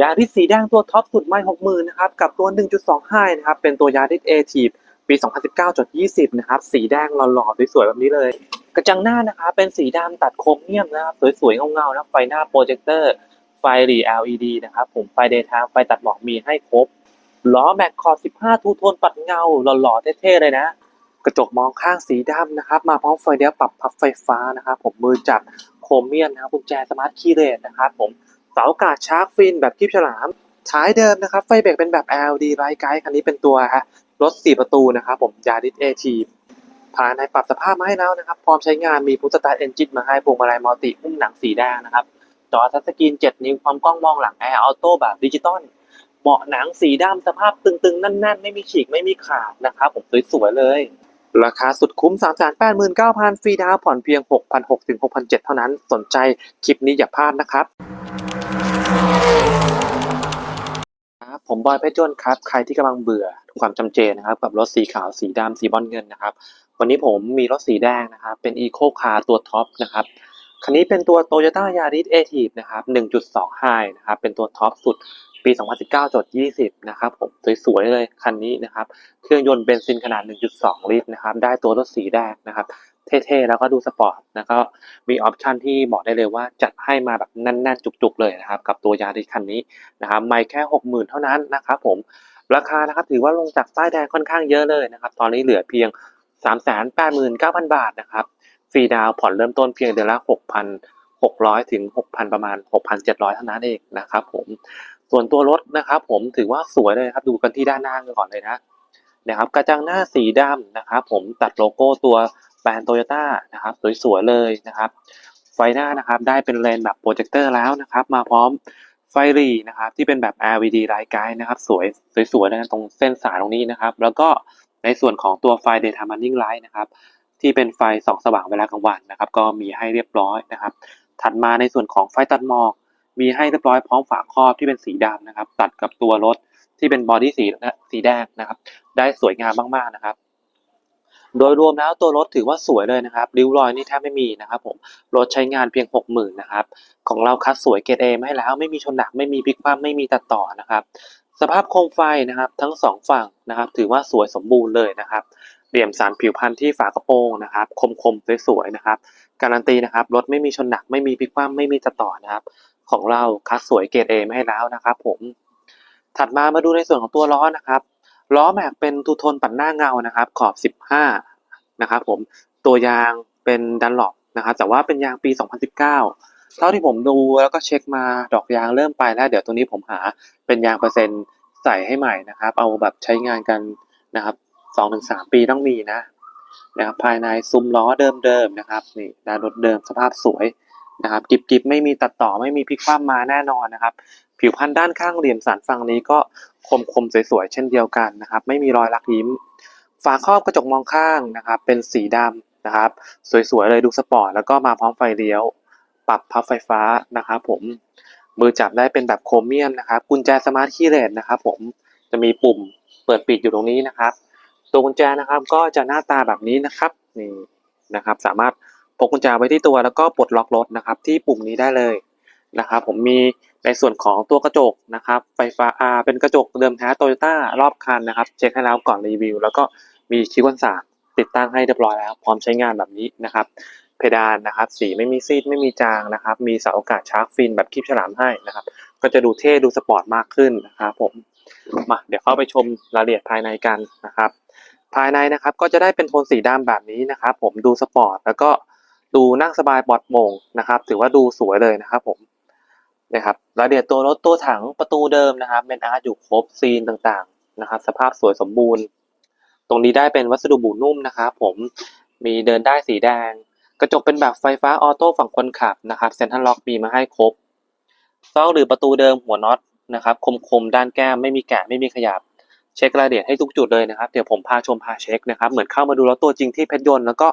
ยาริสสีแดงตัวท็อปสุดไม่หกหมื่นนะครับกับตัว 1.25นะครับเป็นตัวยาริสเอทีฟปี 2019.20 นะครับ สีแดงหล่อๆสวยๆแบบนี้เลย กระจังหน้านะครับเป็นสีดำตัดโครเมียมนะครับสวยๆเงาๆนะไฟหน้าโปรเจคเตอร์ไฟหรี LED นะครับผมไฟเดย์ไทม์ไฟตัดหมอกมีให้ครบล้อแม็กคอร์15 ทูโทนปัดเงาหล่อๆเท่ๆเลยนะ กระจกมองข้างสีดำนะครับ มาพร้อมไฟเดียวปรับพับไฟฟ้านะครับผมมือจับโครเมียมนะครับกุญแจสมาร์ทคีย์เลสนะครับผม เสาอากาศชาร์กฟินแบบคีบฉลาม ท้ายเดิมนะครับ ไฟเบรกเป็นแบบ LED ไ i ท์ไกด์คันนี้เป็นตัวรถ 4 ประตูนะครับผมยาริสเอทีภายในปรับสภาพมาให้แล้วนะครับ พร้อมใช้งานมีพุทสตาร์เอนจินมาให้พวงมาลัยมัลติหุ้มหนังสีแดงนะครับจอทัชสกรีน 7 นิ้วความกล้องมองหลังแอร์ออโต้แบบดิจิตอลเบาะหนังสีดำสภาพตึงๆ แน่น ๆ ไม่มีฉีกไม่มีขาดนะครับผมสวยๆเลย ราคาสุดคุ้ม 389,000 ฟรีดาวผ่อนเพียง 6,600ถึง6,700 เท่านั้นสนใจคลิปนี้อย่าพลาดนะครับ ครับผมบอยเพชรจนครับ ใครที่กำลังเบื่อความจำเจนะครับ กับรถสีขาวสีดำสีบอลเงินนะครับ วันนี้ผมมีรถสีแดงนะครับ เป็น Eco Car ตัวท็อปนะครับ คันนี้เป็นตัว Toyota Yaris a t i v นะครับ 1.2 High นะครับ เป็นตัวท็อปสุดปี 2019จด20 นะครับผมสวยๆเลยคันนี้นะครับ เครื่องยนต์เบนซินขนาด 1.2 ลิตรนะครับ ได้ตัวรถสีแดงนะครับ เท่ๆ แล้วก็ดูสปอร์ตแล้วก็มีออปชันที่บอกได้เลยว่าจัดให้มาแบบแน่นๆ จุกๆเลยนะครับกับตัวยาริคันนี้นะครับไม่แค่ 60,000 เท่านั้นนะครับผมราคานะครับถือว่าลงจากป้ายแดงค่อนข้างเยอะเลยนะครับตอนนี้เหลือเพียง 389,000 บาทนะครับฟรีดาวผ่อนเริ่มต้นเพียงเดือนละ6,600 ถึง 6,000 ประมาณ 6,700 เท่านั้นเองนะครับผมส่วนตัวรถนะครับผมถือว่าสวยเลยครับดูกันที่ด้านหน้ากันก่อนเลยนะนะครับกระจังหน้าสีดำนะครับผมตัดโลโก้ตัว รนด์โตโยต้านะครับสวยๆเลยนะครับไฟหน้านะครับได้เป็นเลนแบบโปรเจคเตอร์แล้วนะครับ มาพร้อมไฟหรีนะครับที่เป็นแบบ LED light guide นะครับสวยสวยๆนะตรงเส้นสายตรงนี้นะครับ แล้วก็ในส่วนของตัวไฟ daytime running light นะครับที่เป็นไฟสองสว่างเวลากลางวันนะครับ ก็มีให้เรียบร้อยนะครับ ถัดมาในส่วนของไฟตัดหมอกมีให้เรียบร้อยพร้อมฝาครอบที่เป็นสีดำนะครับ ตัดกับตัวรถที่เป็นบอดี้สีสีแดงนะครับ ได้สวยงามมากๆนะครับ โดยรวมแล้วตัวรถถือว่าสวยเลยนะครับริ้วรอยนี่แทบไม่มีนะครับผมรถใช้งานเพียง 60,000นะครับของเราคัดสวยเกรดเอมาให้แล้วไม่มีชนหนักไม่มีพลิกคว่ำไม่มีตัดต่อนะครับสภาพโคมไฟนะครับทั้งสองฝั่งนะครับถือว่าสวยสมบูรณ์เลยนะครับเหลี่ยมสันผิวพันธุ์ที่ฝากระโปรงนะครับ คมๆสวยๆนะครับการันตีนะครับรถไม่มีชนหนักไม่มีพลิกคว่ำไม่มีตัดต่อนะครับของเราคัดสวยเกรดเอมาให้แล้วนะครับผมถัดมามาดูในส่วนของตัวล้อนะครับ ล้อแม็กเป็นทูโทนปัดหน้าเงานะครับ ขอบ 15 นะครับผมตัวยางเป็นดันหลบนะครับแต่ว่าเป็นยางปี 2019 เท่าที่ผมดูแล้วก็เช็คมาดอกยางเริ่มไปแล้ว เดี๋ยวตัวนี้ผมหาเป็นยางเปอร์เซ็นต์ใส่ให้ใหม่นะครับ เอาแบบใช้งานกันนะครับ 2-3 ปีต้องมีนะนะครับภายในซุ้มล้อเดิมๆนะครับนี่ด้านรถเดิมสภาพสวยนะครับกิบๆไม่มีตัดต่อไม่มีพลิกคว่ำมาแน่นอนนะครับ ผิวพันธุ์ด้านข้างเหลี่ยมสันฝั่งนี้ก็ คมๆสวยๆเช่นเดียวกันนะครับ ไม่มีรอยลักยิ้ม ฝาครอบกระจกมองข้างนะครับ เป็นสีดำนะครับ สวยๆเลยดูสปอร์ตแล้วก็มาพร้อมไฟเลี้ยว ปรับพับไฟฟ้านะครับผมมือจับได้เป็นแบบโครเมียมนะครับ กุญแจสมาร์ทคีย์เลสนะครับ ผมจะมีปุ่มเปิดปิดอยู่ตรงนี้นะครับ ตัวกุญแจนะครับก็จะหน้าตาแบบนี้นะครับนี่นะครับ สามารถพกกุญแจไว้ที่ตัวแล้วก็ปลดล็อกรถนะครับ ที่ปุ่มนี้ได้เลยนะครับ ผมมี ในส่วนของตัวกระจกนะครับไฟฟ้าอาเป็นกระจกเดิมแท้โตโยต้ารอบคันนะครับ เช็คให้แล้วก่อนรีวิว แล้วก็มีชิควันสาติดตั้งให้เรียบร้อยแล้ว พร้อมใช้งานแบบนี้นะครับ เพดานนะครับ สีไม่มีซีดไม่มีจางนะครับ มีเสาอากาศชาร์กฟินแบบคลิปฉลามให้นะครับ ก็จะดูเท่ดูสปอร์ตมากขึ้นนะครับผมมาเดี๋ยวเข้าไปชมรายละเอียดภายในกันนะครับ ภายในนะครับก็จะได้เป็นโทนสีดำแบบนี้นะครับ ผมดูสปอร์ตแล้วก็ดูนั่งสบายปลอดโปร่งนะครับ ถือว่าดูสวยเลยนะครับผม นะครับรายละเอียดตัวรถตัวถังประตูเดิมนะครับเป็นอาร์ตอยู่ครบซีนต่างๆนะครับ สภาพสวยสมบูรณ์ ตรงนี้ได้เป็นวัสดุบูนุ่มนะครับผมมีเดินได้สีแดง กระจกเป็นแบบไฟฟ้าออโต้ฝั่งคนขับนะครับเซ็นทรัลล็อกมีมาให้ครบซอกหรือประตูเดิมหัวน็อตนะครับ คมๆด้านแก้มไม่มีแกะไม่มีขยับเช็ครายละเอียดให้ทุกจุดเลยนะครับเดี๋ยวผมพาชมพาเช็คนะครับ เหมือนเข้ามาดูรถตัวจริงที่เพชรยนต์แล้วก็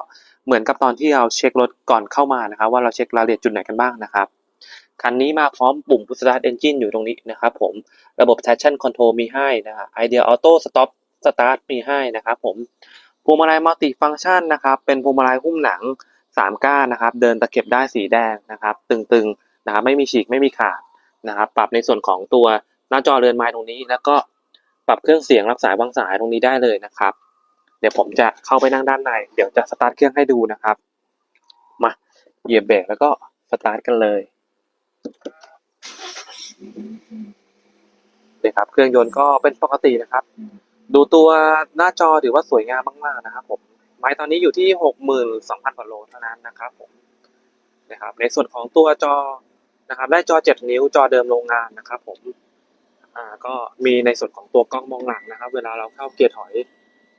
เหมือนกับตอนที่เราเช็ครถก่อนเข้ามานะครับ ว่าเราเช็ครายละเอียดจุดไหนกันบ้างนะครับ คันนี้มาพร้อมปุ่ม Push Start Engine อยู่ตรงนี้นะครับผม ระบบ Traction Control มีให้นะครับ Idea Auto Stop Start มีให้นะครับผมพวงมาลัยมัลติฟัง c t ชันนะครับ เป็นพวงมาลัยหุ้มหนัง 3 ก้านนะครับ เดินตะเข็บได้สีแดงนะครับ ตึงๆนะครับ ไม่มีฉีกไม่มีขาดนะครับ ปรับในส่วนของตัวหน้าจอเรือนไม้ตรงนี้ แล้วก็ปรับเครื่องเสียงรับสายวางสายตรงนี้ได้เลยนะครับ เดี๋ยวผมจะเข้าไปนั่งด้านใน เดี๋ยวจะสตาร์ทเครื่องให้ดูนะครับ มาเหยียบเบรกแล้วก็สตาร์ทกันเลย นี่ครับ เครื่องยนต์ก็เป็นปกตินะครับ ดูตัวหน้าจอถือว่าสวยงามมากๆนะครับผมไม้ตอนนี้อยู่ที่หกหมื่นสองพันกว่าโลเท่านั้นนะครับผมนะครับ ในส่วนของตัวจอนะครับ ได้จอเจ็ดนิ้วจอเดิมโรงงานนะครับ ผมอ่าก็มีในส่วนของตัวกล้องมองหลังนะครับ เวลาเราเข้าเกียร์ถอย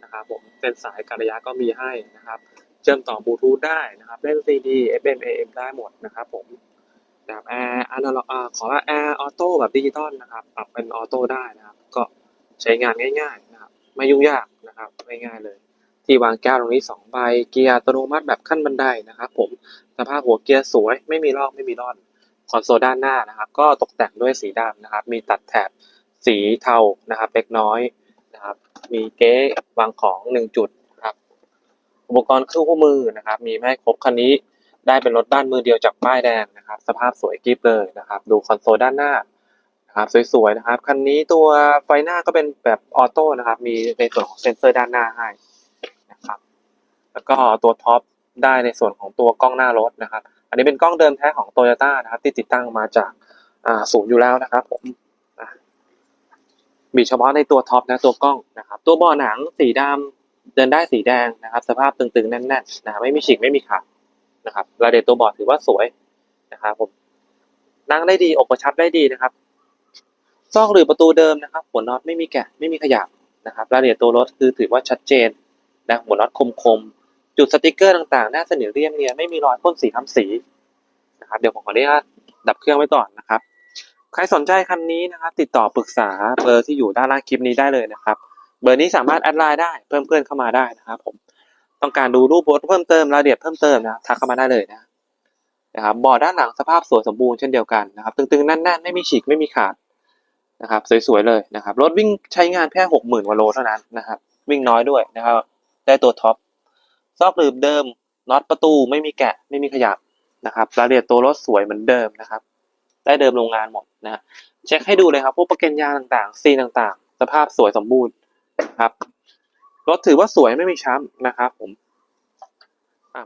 นะครับ ผมเป็นสายการระยะก็มีให้นะครับ เชื่อมต่อบลูทูธได้นะครับ เล่น CD FM AM ได้หมดนะครับ ผม นะครับแอร์อนาล็อกอ่าขอว่าแอร์ออโต้แบบดิจิตอลนะครับปรับเป็นออโต้ได้นะครับ ก็ใช้งานง่ายๆนะครับไม่ยุ่งยากนะครับง่ายๆเลย ที่วางแก้วตรงนี้สองใบเกียร์อัตโนมัติแบบขั้นบันไดนะครับ ผมสภาพหัวเกียร์สวย ไม่มีลอกไม่มีร่อนคอนโซลด้านหน้านะครับ ก็ตกแต่งด้วยสีดำนะครับ มีตัดแถบสีเทานะครับเล็กน้อยนะครับ มีเก๊วางของหนึ่งจุดนะครับ อุปกรณ์เครื่องคู่มือนะครับ มีไม่ครบคันนี้ ได้เป็นรถบ้านมือเดียวจากป้ายแดงนะครับ สภาพสวยกริบเลยนะครับ ดูคอนโซลด้านหน้านะครับสวยๆนะครับคันนี้ตัวไฟหน้าก็เป็นแบบออโต้นะครับ มีในส่วนของเซ็นเซอร์ด้านหน้าให้นะครับ แล้วก็ตัวท็อปได้ในส่วนของตัวกล้องหน้ารถนะครับ อันนี้เป็นกล้องเดิมแท้ของโตโยต้านะครับ ที่ติดตั้งมาจากอ่าศูนย์อยู่แล้วนะครับ ผมมีเฉพาะในตัวท็อปนะตัวกล้องนะครับ ตัวเบาะหนังสีดำเดินได้สีแดงนะครับ สภาพตึงๆแน่นๆนะไม่มีฉีกไม่มีขาด นะครับรายละเอียดตัวเบาะถือว่าสวยนะครับผมนั่งได้ดีอกกระชับได้ดีนะครับซอกหรือประตูเดิมนะครับ หัวน็อตไม่มีแกะไม่มีขยับนะครับรายละเอียดตัวรถคือถือว่าชัดเจนนะหัวน็อตคมๆ จุดสติกเกอร์ต่างๆ หน้าสนิทเรียบเนียนไม่มีรอยพ่นสีทำสีนะครับเดี๋ยวผมขออนุญาตดับเครื่องไว้ก่อนนะครับ ใครสนใจคันนี้นะครับ ติดต่อปรึกษาเบอร์ที่อยู่ด้านล่างคลิปนี้ได้เลยนะครับ เบอร์นี้สามารถแอดไลน์ได้เพิ่มเพื่อนเข้ามาได้นะครับผม ต้องการดูรูปรถเพิ่มเติมรายละเอียดเพิ่มเติมนะทักเข้ามาได้เลยนะนะครับเบาะด้านหลังสภาพสวยสมบูรณ์เช่นเดียวกันนะครับ ตึงๆแน่นๆไม่มีฉีกไม่มีขาดนะครับ สวยๆเลยนะครับรถวิ่งใช้งานแค่หกหมื่นกว่าโลเท่านั้นนะครับ วิ่งน้อยด้วยนะครับ ได้ตัวท็อปซอกหลืบเดิมน็อตประตูไม่มีแกะไม่มีขยับนะครับรายละเอียดตัวรถสวยเหมือนเดิมนะครับ ได้เดิมโรงงานหมดนะฮะเช็คให้ดูเลยครับพวกประกันยางต่างๆซีนต่างๆ สภาพสวยสมบูรณ์ครับ รถถือว่าสวยไม่มีช้ำนะครับผม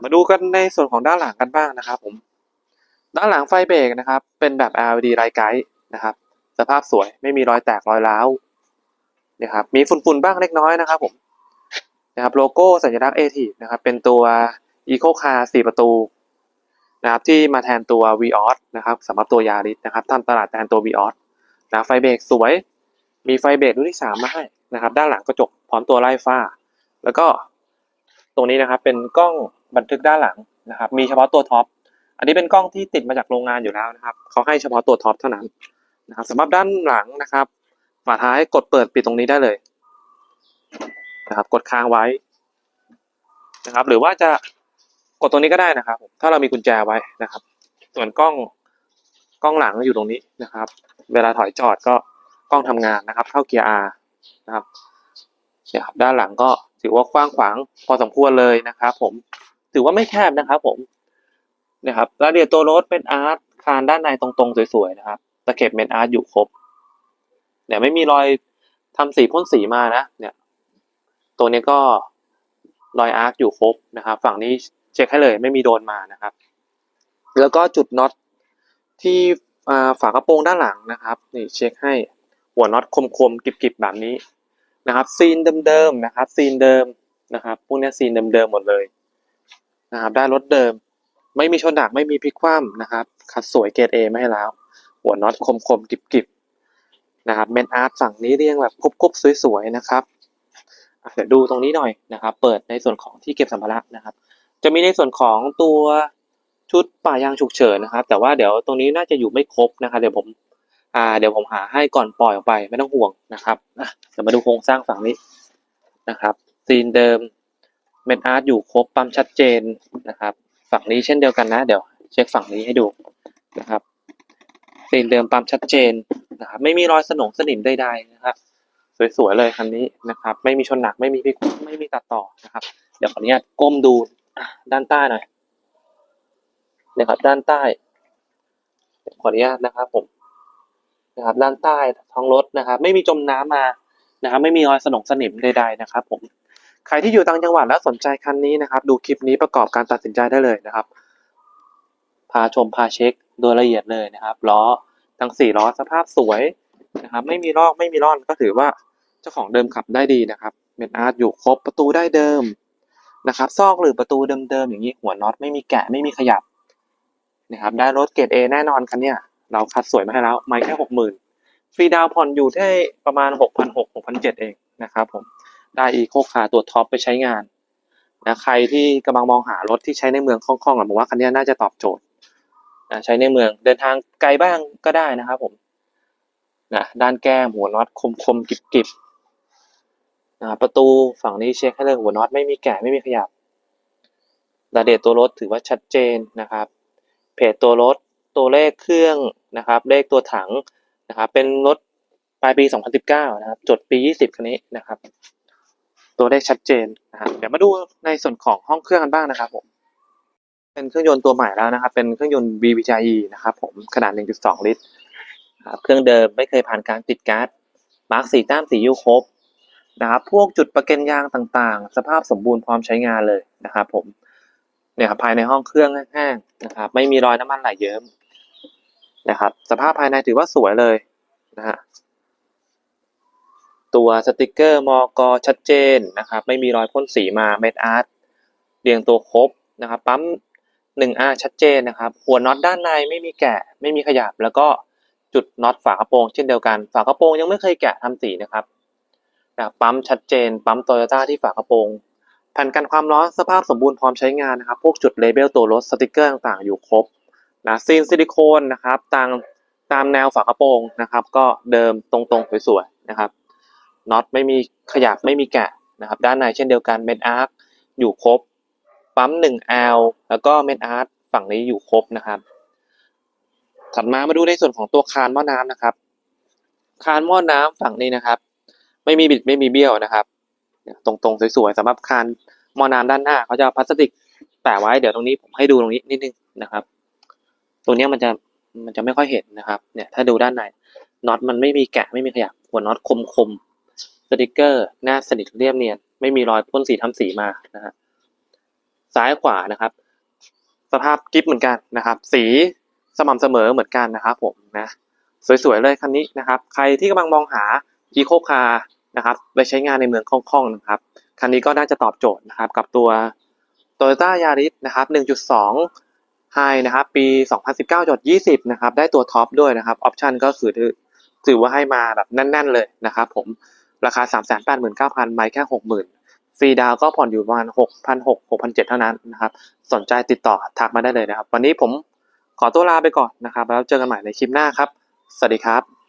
มาดูกันในส่วนของด้านหลังกันบ้างนะครับ ผม ด้านหลังไฟเบรกนะครับ เป็นแบบ LED ไรไกด์นะครับ สภาพสวยไม่มีรอยแตกรอยร้าวนะครับ มีฝุ่นๆบ้างเล็กน้อยนะครับ ผมนะครับโลโก้สัญลักษณ์ a t นะครับ เป็นตัว Eco Car 4 ประตูนะครับที่มาแทนตัว v ีออสนะครับสำหรับตัวยาริสนะครับทำตลาดแทนตัว v ีออสนะไฟเบรกสวย มีไฟเบรกรุ่นที่สามมาให้ นะครับ ด้านหลังกระจกพร้อมตัวไล่ฟ้า แล้วก็ตรงนี้นะครับเป็นกล้องบันทึกด้านหลังนะครับ มีเฉพาะตัวท็อปอันนี้เป็นกล้องที่ติดมาจากโรงงานอยู่แล้วนะครับเขาให้เฉพาะตัวท็อปเท่านั้นนะครับสำหรับด้านหลังนะครับฝาท้ายกดเปิดปิดตรงนี้ได้เลยนะครับ กดค้างไว้นะครับ หรือว่าจะกดตรงนี้ก็ได้นะครับ ถ้าเรามีกุญแจไว้นะครับ ส่วนกล้องกล้องหลังอยู่ตรงนี้นะครับ เวลาถอยจอดก็กล้องทำงานนะครับ เข้าเกียร์ R นะครับเนี่ยครับด้านหลังก็ถือว่ากว้างขวางพอสมควรเลยนะครับผมถือว่าไม่แคบนะครับผมนะครับรายละเอียดตัวรถเป็นอาร์ตคานด้านในตรงๆสวยๆนะครับตะเข็บเมนอาร์ตอยู่ครบเนี่ยไม่มีรอยทำสีพ่นสีมานะ เนี่ยตัวนี้ก็รอยอาร์คอยู่ครบนะครับ ฝั่งนี้เช็คให้เลยไม่มีโดนมานะครับ แล้วก็จุดน็อตที่ฝากระโปรงด้านหลังนะครับ นี่เช็คให้ หัวน็อตคมๆกริบๆแบบนี้นะครับ ซีนเดิมๆนะครับ ซีนเดิมนะครับพวกนี้ซีนเดิมๆหมดเลยนะครับ ได้รถเดิม ไม่มีชนดักไม่มีพลิกคว่ำนะครับคัดสวยเกรดเอไม่ให้แล้ว หัวน็อตคมๆกริบๆนะครับเมนอาร์ตฝั่งนี้เรียงแบบครบๆสวยๆนะครับเดี๋ยวดูตรงนี้หน่อยนะครับ เปิดในส่วนของที่เก็บสัมภาระนะครับ จะมีในส่วนของตัวชุดป่ายางฉุกเฉินนะครับ แต่ว่าเดี๋ยวตรงนี้น่าจะอยู่ไม่ครบนะครับ เดี๋ยวผม อ่าเดี๋ยวผมหาให้ก่อนปล่อยออกไปไม่ต้องห่วงนะครับอะเดี๋ยวมาดูโครงสร้างฝั่งนี้นะครับซีนเดิมเมนอาร์ตอยู่ครบปั๊มชัดเจนนะครับ ฝั่งนี้เช่นเดียวกันนะ เดี๋ยวเช็คฝั่งนี้ให้ดูนะครับซีนเดิมปั๊มชัดเจนนะครับไม่มีรอยสนองสนิมใดๆนะครับ สวยๆเลยคันนี้นะครับ ไม่มีชนหนักไม่มีพิกคไม่มีตัดต่อนะครับ เดี๋ยวขออนุญาตก้มดูด้านใต้หน่อยนะครับด้านใต้ขออนุญาตนะครับผม นะครับด้านใต้ท้องรถนะครับ ไม่มีจมน้ำมานะครับ ไม่มีรอยสนองสนิมใดๆนะครับผมใครที่อยู่ต่างจังหวัดแล้วสนใจคันนี้นะครับ ดูคลิปนี้ประกอบการตัดสินใจได้เลยนะครับ พาชมพาเช็คโดยละเอียดเลยนะครับล้อทั้งสี่ล้อสภาพสวยนะครับ ไม่มีลอกไม่มีร่อนก็ถือว่าเจ้าของเดิมขับได้ดีนะครับเม็ดอาร์ตอยู่ครบประตูได้เดิมนะครับ ซอกหรือประตูเดิมๆอย่างนี้หัวน็อตไม่มีแกะไม่มีขยับนะครับ ได้รถเกรดเอแน่นอนคันเนี้ย เราคัดสวยมาให้แล้วไม่แค่หกหมื่นฟรีดาวผ่อนอยู่ที่ประมาณหกพันหกหกพันเจ็ดเองนะครับผมได้อีโคคาตัวท็อปไปใช้งานนะใครที่กำลังมองหารถที่ใช้ในเมืองคล่องๆผมว่าคันนี้น่าจะตอบโจทย์นะใช้ในเมืองเดินทางไกลบ้างก็ได้นะครับผมนะด้านแก้มหัวน็อตคมคมกิบกิบนะประตูฝั่งนี้เช็คให้เลยหัวน็อตไม่มีแกะไม่มีขยับรายละเอียดตัวรถถือว่าชัดเจนนะครับ เพจตัวรถตัวเลขเครื่อง นะครับ เลขตัวถังนะครับ เป็นรถปลายปี 2019 นะครับ จดปี 20 คันนี้นะครับ ตัวเลขชัดเจนนะครับเดี๋ยวมาดูในส่วนของห้องเครื่องกันบ้างนะครับผม เป็นเครื่องยนต์ตัวใหม่แล้วนะครับ เป็นเครื่องยนต์ BBJE นะครับผม ขนาด 1.2 ลิตรครับเครื่องเดิมไม่เคยผ่านการติดการ์ดมาร์กสีแต้มสียูครบนะครับ พวกจุดประเก็นยางต่างๆ สภาพสมบูรณ์พร้อมใช้งานเลยนะครับผมเนี่ยครับภายในห้องเครื่องแห้งๆนะครับ ไม่มีรอยน้ำมันไหลเยิ้ม นะครับ สภาพภายในถือว่าสวยเลยนะฮะตัวสติกเกอร์มอกชัดเจนนะครับ ไม่มีรอยพ่นสีมาเม็ดอาร์ตเรียงตัวครบนะครับ ปั๊มหนึ่งอาชัดเจนนะครับ หัวน็อตด้านในไม่มีแกะ ไม่มีขยับ แล้วก็จุดน็อตฝากระโปรงเช่นเดียวกัน ฝากระโปรงยังไม่เคยแกะทำสีนะครับนะปั๊มชัดเจน ปั๊มโตโยต้าที่ฝากระโปรงแผ่นกันความร้อนสภาพสมบูรณ์พร้อมใช้งานนะครับ พวกจุดเลเบลตัวรถสติกเกอร์ต่างๆอยู่ครบ นะซีนซิลิโคนนะครับตามตามแนวฝากระโปรงนะครับ ก็เดิมตรงๆสวยๆนะครับน็อตไม่มีขยับไม่มีแกะนะครับ ด้านในเช่นเดียวกันเม็ดอาร์คอยู่ครบปั๊มหนึ่ง L แล้วก็เม็ดอาร์ตฝั่งนี้อยู่ครบนะครับ ถัดมามาดูในส่วนของตัวคานหม้อน้ำนะครับ คานหม้อน้ำฝั่งนี้นะครับ ไม่มีบิดไม่มีเบี้ยวนะครับ ตรงๆสวยๆสำหรับคานหม้อน้ำด้านหน้าเขาจะพลาสติกแปะไว้เดี๋ยวตรงนี้ผมให้ดูตรงนี้นิดนึงนะครับ ตรงนี้มันจะมันจะไม่ค่อยเห็นนะครับ เนี่ยถ้าดูด้านในน็อตมันไม่มีแกะไม่มีขยับหัวน็อตคมคมๆสติกเกอร์หน้าสนิทเรียบเนียนไม่มีรอยพ่นสีทำสีมานะฮะซ้ายขวานะครับ สภาพกิ๊บเหมือนกันนะครับ สีสม่ำเสมอเหมือนกันนะครับผมนะสวยๆเลยคันนี้นะครับ ใครที่กำลังมองหา e c o car นะครับไปใช้งานในเมืองคล่องๆนะครับคันนี้ก็น่าจะตอบโจทย์นะครับ กับตัว Toyota Yaris นะครับ 1.2 High นะครับปี 2019.20นะครับได้ตัวท็อปด้วยนะครับออปชันก็คือถือว่าให้มาแบบแน่น ๆ เลยนะครับผมราคา 389,000 ไม่แค่ 60,000ฟรีดาวก็ผ่อนอยู่ประมาณ 6,600 6,700 เท่านั้นนะครับสนใจติดต่อทักมาได้เลยนะครับ วันนี้ผมขอตัวลาไปก่อนนะครับ แล้วเจอกันใหม่ในคลิปหน้าครับ สวัสดีครับ